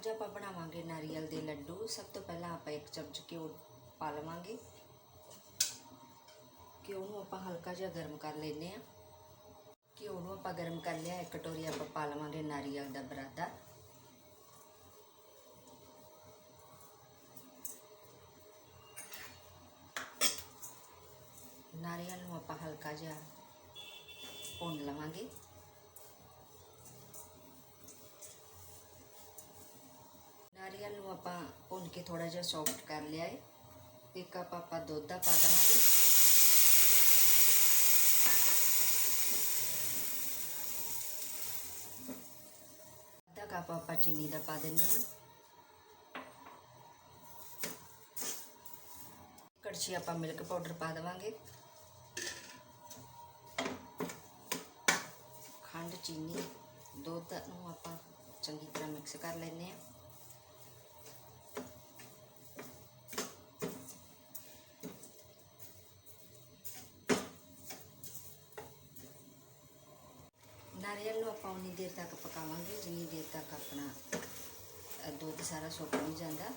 ਅੱਜ ਆਪਾਂ ਬਣਾਵਾਂਗੇ ਨਾਰੀਅਲ ਦੇ ਲੱਡੂ। ਸਭ ਤੋਂ ਪਹਿਲਾਂ ਆਪਾਂ ਇੱਕ ਚਮਚ ਘਿਓ ਪਾ ਲਵਾਂਗੇ। ਘਿਓ ਨੂੰ ਆਪਾਂ ਹਲਕਾ ਜਿਹਾ ਗਰਮ ਕਰ ਲੈਨੇ ਆ ਘਿਓ ਨੂੰ ਆਪਾਂ ਗਰਮ ਕਰ ਲਿਆ, ਇੱਕ ਕਟੋਰੀ ਆਪਾਂ ਪਾ ਲਵਾਂਗੇ ਨਾਰੀਅਲ ਦਾ ਬਰਾਦਾ। ਨਾਰੀਅਲ ਨੂੰ ਆਪਾਂ ਹਲਕਾ ਜਿਹਾ ਭੁੰਨ ਲਵਾਂਗੇ। ਨਾਰੀਅਲ ਨੂੰ ਆਪਾਂ ਭੁੰਨ ਕੇ ਥੋੜਾ ਜਿਹਾ ਸੌਫਟ ਕਰ ਲਿਆ ਹੈ ਇੱਕ ਕੱਪ ਆਪਾਂ ਦੁੱਧ ਦਾ ਪਾ ਦੇਵਾਂਗੇ। ਅੱਧਾ ਕੱਪ ਆਪਾਂ ਚੀਨੀ ਦਾ ਪਾ ਦਿੰਦੇ ਹਾਂ। ਕੜਛੀ ਆਪਾਂ ਮਿਲਕ ਪਾਊਡਰ ਪਾ ਦੇਵਾਂਗੇ। ਖੰਡ, ਚੀਨੀ, ਦੁੱਧ ਨੂੰ ਆਪਾਂ ਚੰਗੀ ਤਰ੍ਹਾਂ ਮਿਕਸ ਕਰ ਲੈਂਦੇ ਹਾਂ। ਨਾਰੀਅਲ ਨੂੰ ਆਪਾਂ ਉਨੀ ਦੇਰ ਤੱਕ ਪਕਾਵਾਂਗੇ, ਜਿੰਨੀ ਦੇਰ ਤੱਕ ਆਪਣਾ ਦੁੱਧ ਸਾਰਾ ਸੁੱਕ ਨਹੀਂ ਜਾਂਦਾ।